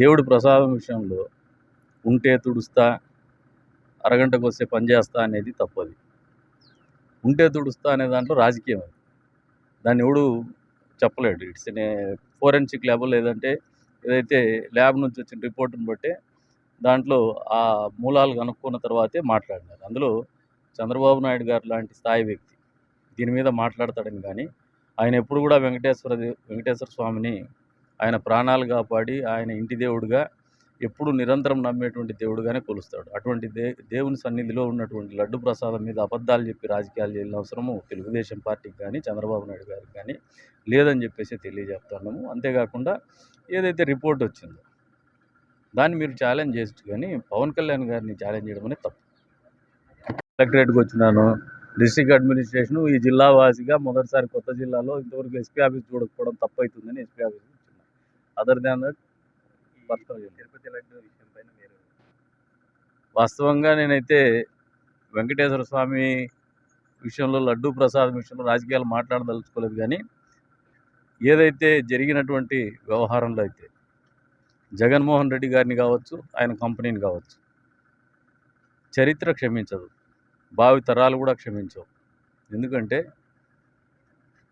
దేవుడి ప్రసాదం విషయంలో ఉంటే తుడుస్తా అరగంటకు వస్తే పనిచేస్తా అనేది తప్పది. ఉంటే తుడుస్తా అనే దాంట్లో రాజకీయం అది. దాన్ని ఎవడు చెప్పలేడు. ఇట్స్ ఫోరెన్సిక్ ల్యాబ్ లేదంటే ఏదైతే ల్యాబ్ నుంచి వచ్చిన రిపోర్ట్ని బట్టి దాంట్లో ఆ మూలాలు కనుక్కున్న తర్వాతే మాట్లాడినారు. అందులో చంద్రబాబు నాయుడు గారు లాంటి స్థాయి వ్యక్తి దీని మీద మాట్లాడతాడని కానీ ఆయన ఎప్పుడు కూడా వెంకటేశ్వర వెంకటేశ్వర స్వామిని ఆయన ప్రాణాలు కాపాడి ఆయన ఇంటి దేవుడిగా ఎప్పుడు నిరంతరం నమ్మేటువంటి దేవుడుగానే కొలుస్తాడు. అటువంటి దే దేవుని సన్నిధిలో ఉన్నటువంటి లడ్డు ప్రసాదం మీద అబద్ధాలు చెప్పి రాజకీయాలు చేయాల్సిన అవసరము తెలుగుదేశం పార్టీకి కానీ చంద్రబాబు నాయుడు గారికి కానీ లేదని చెప్పేసి తెలియజేస్తున్నాము అంతేకాకుండా ఏదైతే రిపోర్ట్ వచ్చిందో దాన్ని మీరు ఛాలెంజ్ చేస్తూ కానీ పవన్ కళ్యాణ్ గారిని ఛాలెంజ్ చేయడం అనేది తప్పు. కలెక్టరేట్కి వచ్చినాను. డిస్ట్రిక్ట్ అడ్మినిస్ట్రేషన్ ఈ జిల్లా వాసిగా మొదటిసారి కొత్త జిల్లాలో ఇంతవరకు ఎస్పీ ఆఫీస్ చూడకపోవడం తప్పు అవుతుందని SP office other than that వాస్తవంగా నేనైతే వెంకటేశ్వర స్వామి విషయంలో లడ్డూ ప్రసాదం విషయంలో రాజకీయాలు మాట్లాడదలుచుకోలేదు కానీ ఏదైతే జరిగినటువంటి వ్యవహారంలో అయితే జగన్మోహన్ రెడ్డి గారిని కావచ్చు ఆయన కంపెనీని కావచ్చు చరిత్ర క్షమించదు. భావి తరాలు కూడా క్షమించవు. ఎందుకంటే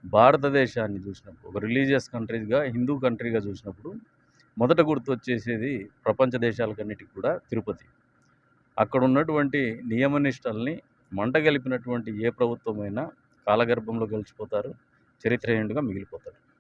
భారతదేశాన్ని చూసినప్పుడు ఒక రిలీజియస్ కంట్రీగా హిందూ కంట్రీగా చూసినప్పుడు మొదట గుర్తు వచ్చేసేది ప్రపంచ దేశాలకన్నిటికి కూడా తిరుపతి. అక్కడ ఉన్నటువంటి నియమనిష్టల్ని మంటగలిపినటువంటి ఏ ప్రభుత్వమైనా కాలగర్భంలో గెలిచిపోతారు చరిత్రహీనుడిగా మిగిలిపోతారు.